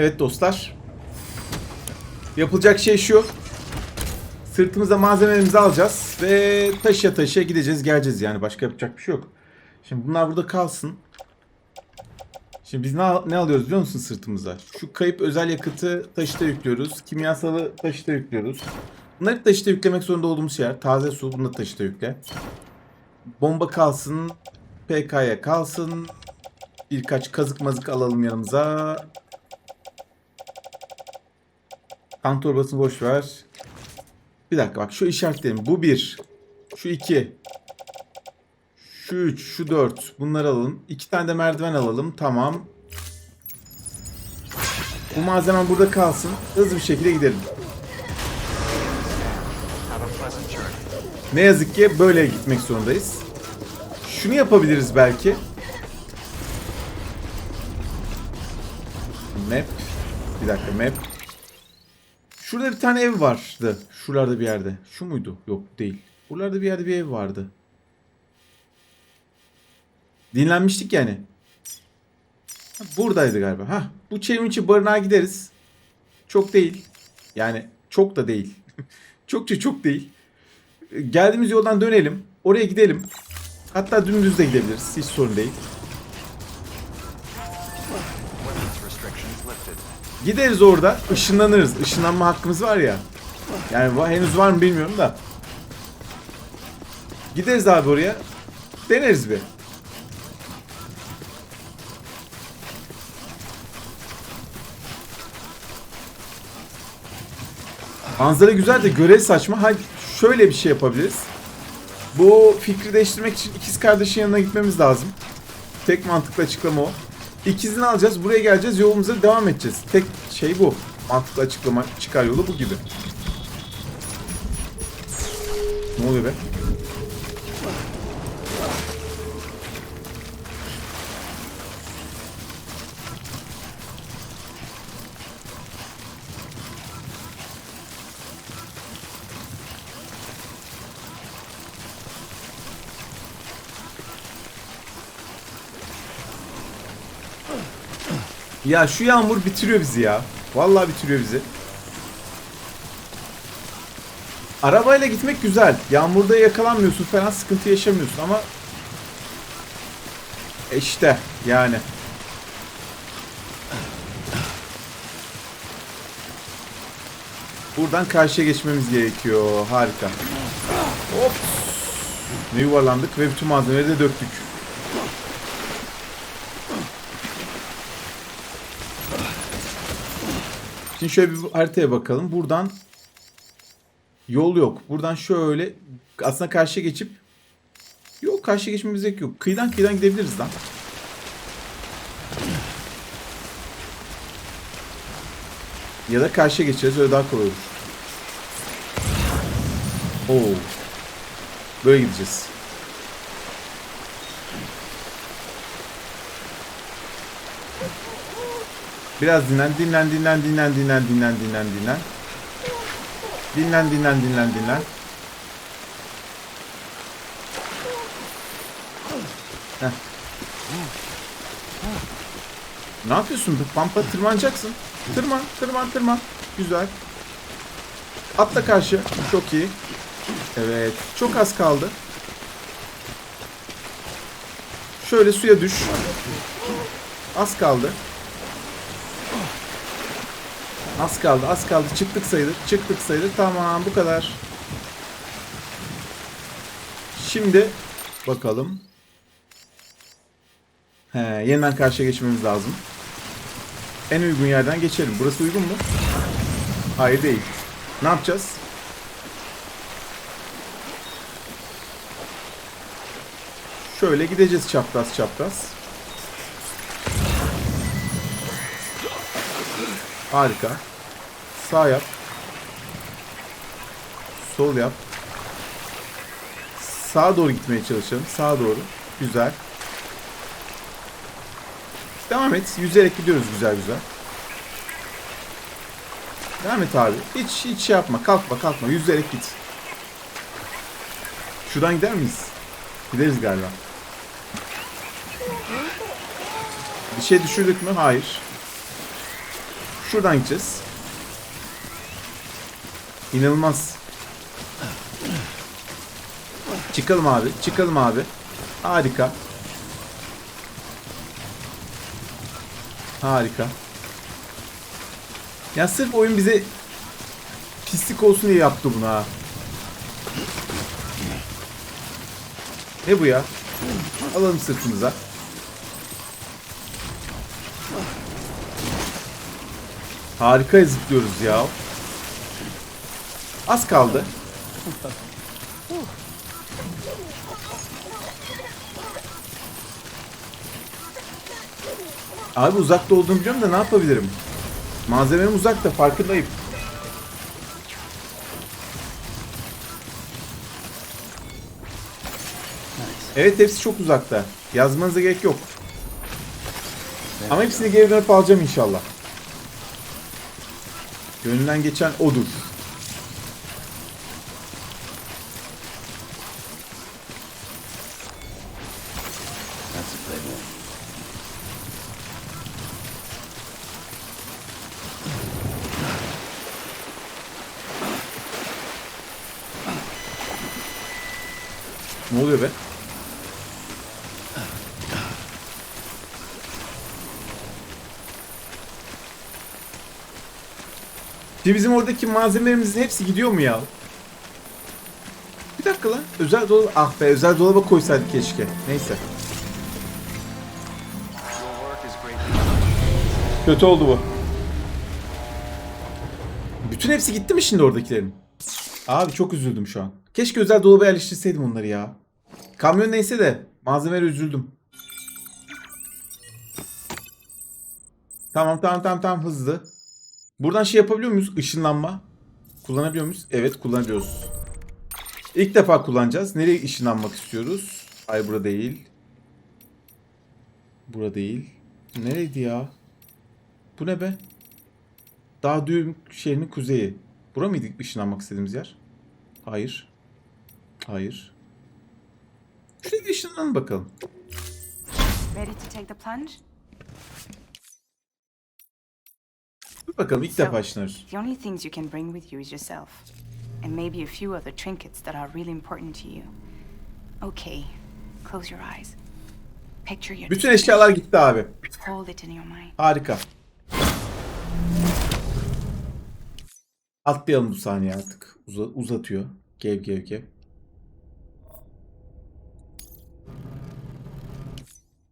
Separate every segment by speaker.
Speaker 1: Evet dostlar. Yapılacak şey şu. Sırtımıza malzemelerimizi alacağız ve taşıya taşıya gideceğiz geleceğiz yani başka yapacak bir şey yok. Şimdi bunlar burada kalsın. Şimdi biz ne, ne alıyoruz biliyor musun sırtımıza? Şu kayıp özel yakıtı taşıta yüklüyoruz. Kimyasalı taşıta yüklüyoruz. Bunları taşıta yüklemek zorunda olduğumuz şeyler. Taze su bunu da taşıta yükle. Bomba kalsın. PK'ya kalsın. Birkaç kazık mazık alalım yanımıza. Kan torbasını boş ver. Bir dakika bak şu işaretlerim. Bu bir. Şu iki. Şu üç. Şu dört. Bunları alalım. İki tane de merdiven alalım. Tamam. Bu malzeme burada kalsın. Hızlı bir şekilde gidelim. Ne yazık ki böyle gitmek zorundayız. Şunu yapabiliriz belki. Map. Bir dakika map. Şurada bir tane ev vardı. Şuralarda bir yerde. Şu muydu? Yok değil. Buralarda bir yerde bir ev vardı. Dinlenmiştik yani. Buradaydı galiba. Ha, bu çevrimçi barınağa gideriz. Çok değil. Yani çok da değil. Çokça çok değil. Geldiğimiz yoldan dönelim. Oraya gidelim. Hatta dümdüz de gidebiliriz. Hiç sorun değil. Gideriz orada. ışınlanırız. Işınlanma hakkımız var ya. Yani henüz var mı bilmiyorum da. Gideriz abi oraya. Deneriz bir. Manzara güzel de görev saçma. Hadi şöyle bir şey yapabiliriz. Bu fikri değiştirmek için ikiz kardeşin yanına gitmemiz lazım. Tek mantıklı açıklama o. İkizini alacağız, buraya geleceğiz, yolumuza devam edeceğiz. Tek şey bu. Mantıklı açıklama çıkar yolu bu gibi. Ne oluyor be? Ya şu yağmur bitiriyor bizi ya. Vallahi bitiriyor bizi. Arabayla gitmek güzel. Yağmurda yakalanmıyorsun falan sıkıntı yaşamıyorsun ama E işte yani. Buradan karşıya geçmemiz gerekiyor. Harika. Hop. Ne yuvarlandık ve bütün malzemeleri de döktük. Şimdi şöyle bir haritaya bakalım. Buradan yol yok. Buradan şöyle aslında karşıya geçip yok karşıya geçmemiz gerek yok. Kıyıdan kıyıdan gidebiliriz lan. Ya da karşıya geçeceğiz öyle daha kolay olur. Oo. Böyle gideceğiz. Biraz dinlen, dinlen, dinlen, dinlen, dinlen, dinlen, dinlen, dinlen. Dinlen, dinlen, dinlen, dinlen. Heh. Ne yapıyorsun? Pampa tırmanacaksın. Tırman, tırman, tırman. Güzel. Atla karşı. Çok iyi. Evet. Çok az kaldı. Şöyle suya düş. Az kaldı. Az kaldı, az kaldı. Çıktık sayılır. Çıktık sayılır. Tamam, bu kadar. Şimdi bakalım. He, yeniden karşıya geçmemiz lazım. En uygun yerden geçelim. Burası uygun mu? Hayır değil. Ne yapacağız? Şöyle gideceğiz çapraz çapraz. Harika. Sağ yap. Sol yap. Sağa doğru gitmeye çalışalım. Sağa doğru. Güzel. Devam et. Yüzerek gidiyoruz güzel güzel. Devam et abi. Hiç hiç şey yapma. Kalkma kalkma. Yüzerek git. Şuradan gider miyiz? Gideriz galiba. Bir şey düşürdük mü? Hayır. Şuradan gideceğiz. İnanılmaz. Çıkalım abi. Çıkalım abi. Harika. Harika. Ya sırf oyun bize pislik olsun diye yaptı bunu ha. Ne bu ya? Alalım sırtımıza. Harika zıplıyoruz ya. Az kaldı. Abi uzakta olduğunu biliyorum da ne yapabilirim? Malzemem uzakta farkındayım. Evet hepsi çok uzakta. Yazmanıza gerek yok. Ama hepsini geri dönüp alacağım inşallah. Gönlünden geçen odur. Şimdi bizim oradaki malzemelerimizin hepsi gidiyor mu ya? Bir dakika lan. Özel dolaba... Ah be özel dolaba koysaydık keşke. Neyse. Kötü oldu bu. Bütün hepsi gitti mi şimdi oradakilerin? Abi çok üzüldüm şu an. Keşke özel dolaba yerleştirseydim onları ya. Kamyon neyse de malzemelere üzüldüm. Tamam tamam tamam tamam hızlı. Buradan şey yapabiliyor muyuz? Işınlanma. Kullanabiliyor muyuz? Evet kullanabiliyoruz. İlk defa kullanacağız. Nereye ışınlanmak istiyoruz? Ay burada değil. Burada değil. Nereydi ya? Bu ne be? Dağ düğüm şehrinin kuzeyi. Bura mıydı ışınlanmak istediğimiz yer? Hayır. Hayır. Şuraya bir ışınlanalım bakalım.
Speaker 2: Ready to take the plunge?
Speaker 1: Bakalım ilk defa ışınlanıyoruz.
Speaker 2: The only things you can bring with you is yourself. And maybe a few other trinkets that are really important to you. Okay, close your eyes. Picture your
Speaker 1: Bütün eşyalar gitti abi.
Speaker 2: Hold it in your mind.
Speaker 1: Harika. Atlayalım bu saniye artık. Uza- uzatıyor. Gev gev gev.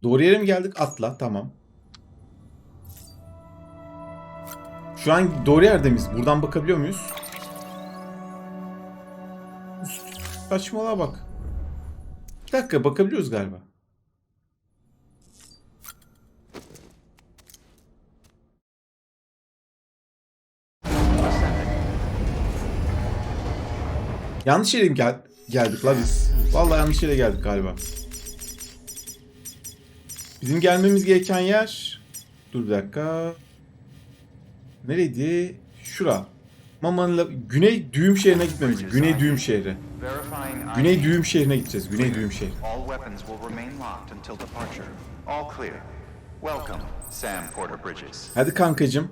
Speaker 1: Doğru yere mi geldik? Atla. Tamam. Şu an doğru yerde miyiz? Buradan bakabiliyor muyuz? Saçmalığa bak. Bir dakika bakabiliyoruz galiba. Yanlış yere gel geldik la biz? Vallahi yanlış yere geldik galiba. Bizim gelmemiz gereken yer... Dur bir dakika. Nereydi? Şura. Maman'la Güney Düğüm şehrine gitmemiz. Güney Düğüm şehri. Güney. Düğüm şehrine gideceğiz. Güney Düğüm şehri.
Speaker 3: All weapons will remain locked until departure. All clear. Welcome, Sam Porter Bridges.
Speaker 1: Hadi kankacım.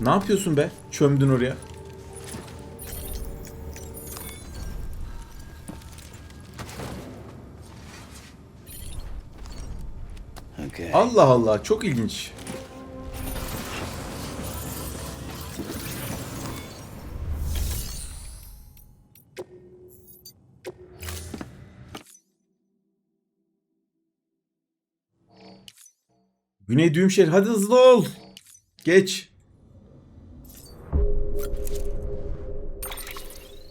Speaker 1: Ne yapıyorsun be? Çömdün oraya.
Speaker 4: Okay.
Speaker 1: Allah Allah çok ilginç. Güney Düğümşehir hadi hızlı ol. Geç.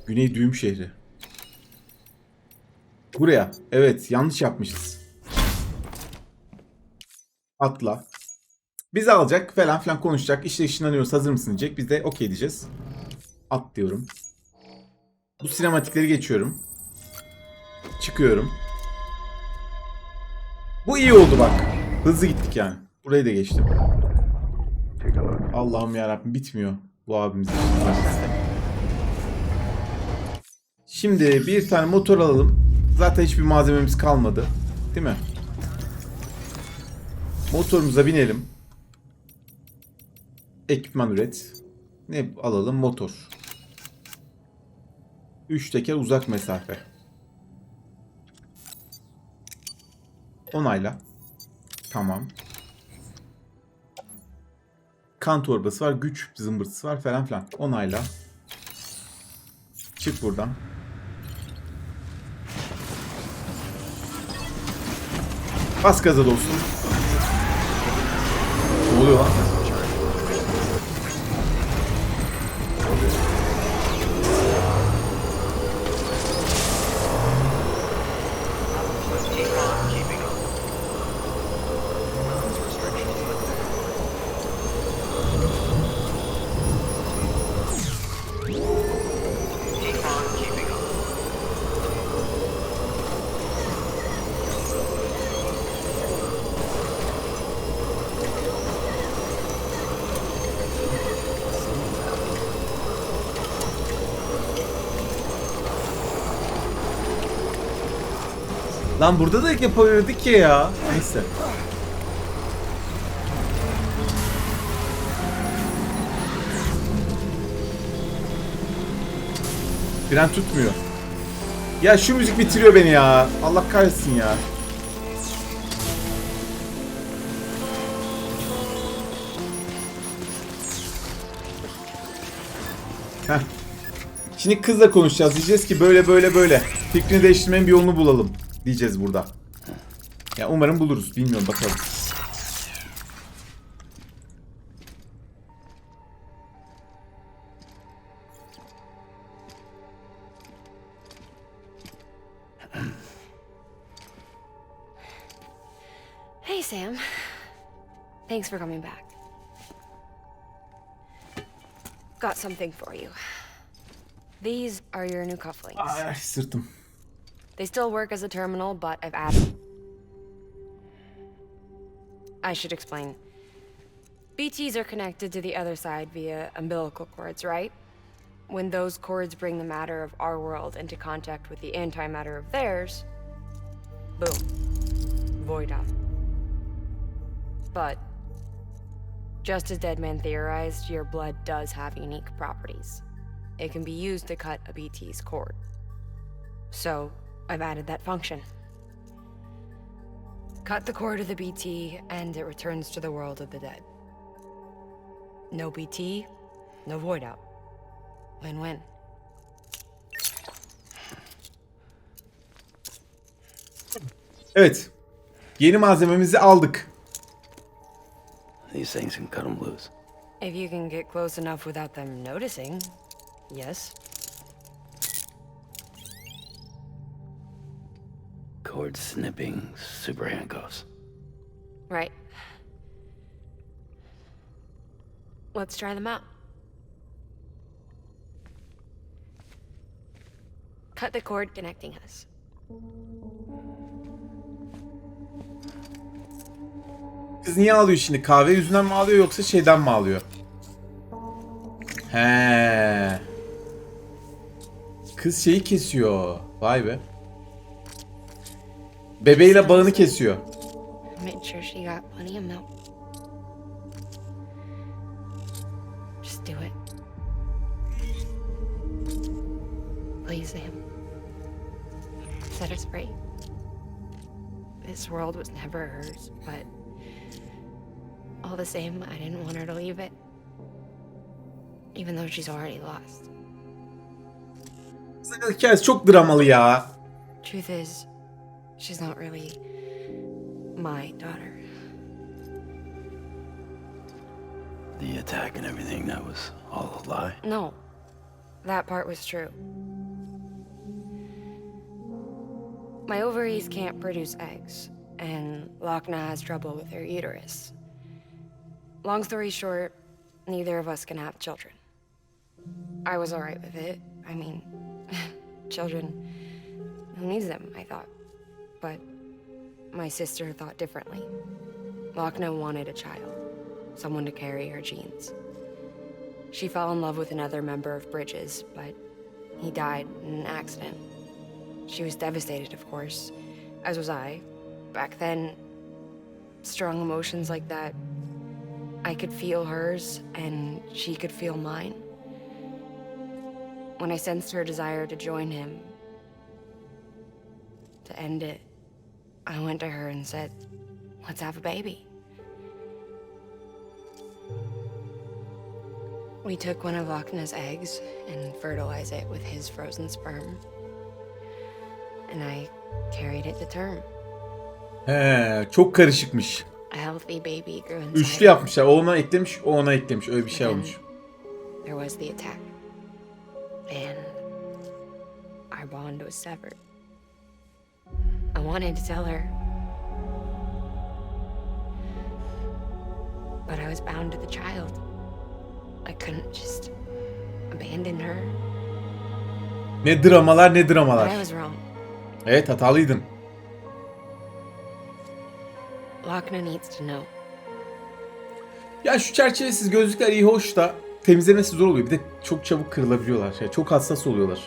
Speaker 1: Güney Düğüm şehri. Buraya. Evet yanlış yapmışız. Atla. Bizi alacak falan filan konuşacak. İşte ışınlanıyoruz hazır mısın diyecek. Biz de okey diyeceğiz. At diyorum. Bu sinematikleri geçiyorum. Çıkıyorum. Bu iyi oldu bak. Hızlı gittik yani. Burayı da geçtim. Allah'ım yarabbim bitmiyor bu abimizin. Şimdi bir tane motor alalım. Zaten hiçbir malzememiz kalmadı. Değil mi? Motorumuza binelim. Ekipman üret. Ne alalım? Motor. 3 teker uzak mesafe. Onayla. Tamam. Kan torbası var, güç zımbırtısı var falan filan. Onayla. Çık buradan. Bas gaza dostum. Ne oluyor lan? Lan burada da yapabilirdik ya ya. Neyse. Fren tutmuyor. Ya şu müzik bitiriyor beni ya. Allah kahretsin ya. Heh. Şimdi kızla konuşacağız. Diyeceğiz ki böyle böyle böyle. Fikrini değiştirmenin bir yolunu bulalım. Diyeceğiz burada. Ya umarım buluruz. Bilmiyorum bakalım.
Speaker 5: Hey, Sam. Thanks for coming back. Got something for you. These are your new cufflinks.
Speaker 1: Ay sırtım.
Speaker 5: They still work as a terminal, but I've added. I should explain. BTs are connected to the other side via umbilical cords, right? When those cords bring the matter of our world into contact with the antimatter of theirs, boom, void out. But, just as Deadman theorized, your blood does have unique properties. It can be used to cut a BT's cord. So, I've added that function. Cut the cord of the BT, and it returns to the world of the dead. No BT, no void out. Win win.
Speaker 1: Evet. Yeni malzememizi aldık.
Speaker 4: These things can cut them loose.
Speaker 5: If you can get close enough without them noticing, yes.
Speaker 4: Cord snipping super handcuffs.
Speaker 5: Right. Let's try them out. Cut the cord connecting us.
Speaker 1: Kız niye ağlıyor şimdi? Kahve yüzünden mi ağlıyor yoksa şeyden mi ağlıyor? He. Kız şeyi kesiyor. Vay be. Bebeğiyle bağını kesiyor.
Speaker 5: Made sure she got plenty of milk. Just do it. Please. Set us free. This world was never hers, but all the same, I didn't want her to leave it. Even though she's already lost.
Speaker 1: Hikayesi çok dramalı ya.
Speaker 5: Truth is, she's not really my daughter.
Speaker 4: The attack and everything, that was all a lie.
Speaker 5: No, that part was true. My ovaries can't produce eggs, and Lochna has trouble with her uterus. Long story short, neither of us can have children. I was alright with it. I mean, children, who needs them, I thought. But my sister thought differently. Lochna wanted a child, someone to carry her genes. She fell in love with another member of Bridges, but he died in an accident. She was devastated, of course, as was I. Back then, strong emotions like that I could feel hers and she could feel mine. When I sensed her desire to join him, to end it, I went to her and said, Let's have a baby. We took one of Akna's eggs and fertilized it with his frozen sperm. And I carried it to term.
Speaker 1: He, çok karışıkmış.
Speaker 5: A healthy baby grew inside.
Speaker 1: Üçlü yapmışlar. O ona eklemiş, o ona eklemiş. Öyle bir şey olmuş.
Speaker 5: There was the attack. And our bond was severed. Wanted to tell her. But I was bound to the child. I couldn't just abandon her.
Speaker 1: Ne dramalar ne
Speaker 5: But I
Speaker 1: dramalar.
Speaker 5: was wrong.
Speaker 1: Evet hatalıydın.
Speaker 5: Lochna needs to know.
Speaker 1: Ya şu çerçevesiz gözlükler iyi hoş da temizlemesi zor oluyor. Bir de çok çabuk kırılabiliyorlar. Yani çok hassas oluyorlar.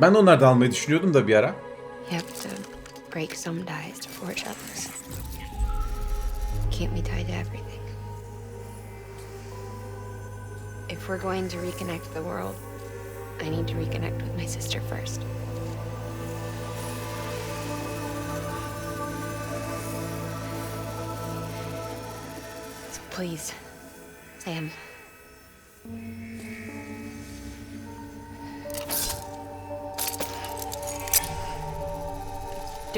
Speaker 1: Ben de onlardan almayı düşünüyordum da bir ara.
Speaker 5: You have to break some ties to forge others. Can't me tied to everything. If we're going to reconnect the world, I need to reconnect with my sister first. So please, Sam.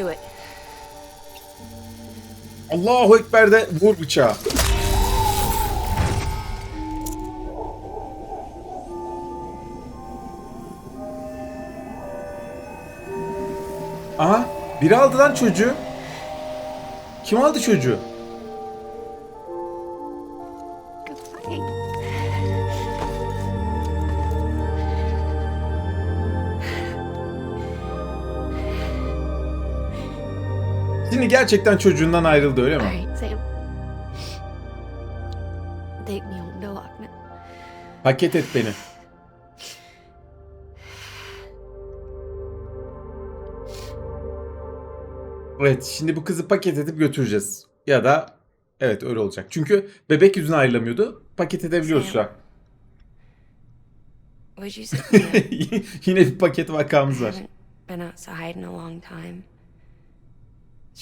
Speaker 5: Do it.
Speaker 1: Allahu Ekber de vur bıçağı. Aha biri aldı lan çocuğu. Kim aldı çocuğu? Gerçekten çocuğundan ayrıldı öyle mi? Paket et beni. Evet şimdi bu kızı paket edip götüreceğiz. Ya da evet öyle olacak. Çünkü bebek yüzüne ayrılamıyordu. Paket edebiliyoruz şu an. Yine bir paket vakamız var.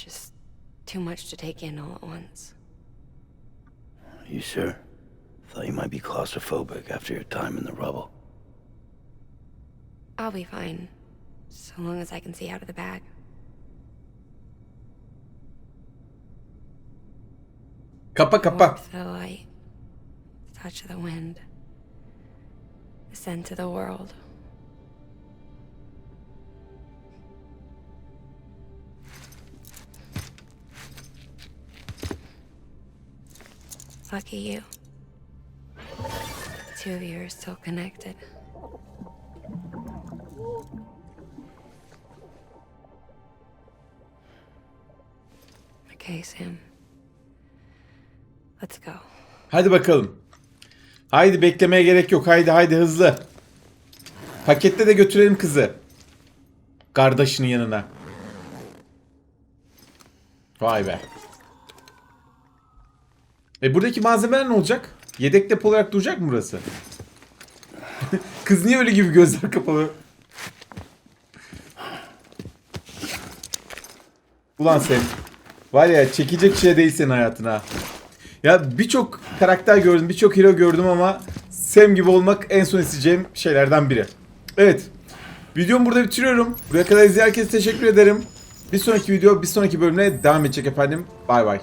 Speaker 5: Just too much to take in all at once.
Speaker 4: You sure? Thought you might be claustrophobic after your time in the rubble.
Speaker 5: I'll be fine, so long as I can see out of the bag.
Speaker 1: Kapa kapa.
Speaker 5: Warmth of the light, the touch of the wind, the scent of the world. Lucky you. Two of you are still connected. Okay, Sam. Let's go.
Speaker 1: Hadi bakalım. Haydi beklemeye gerek yok. Haydi haydi hızlı. Pakette de götürelim kızı. Kardeşinin yanına. Vay be. E buradaki malzemeler ne olacak? Yedek depo olarak duracak mı burası? Kız niye öyle gibi gözler kapalı? Ulan sen. Var ya çekecek şey değil senin hayatına. Ya birçok karakter gördüm, birçok hero gördüm ama Sam gibi olmak en son isteyeceğim şeylerden biri. Evet. Videomu burada bitiriyorum. Buraya kadar izleyen herkese teşekkür ederim. Bir sonraki video, bir sonraki bölümle devam edecek efendim. Bay bay.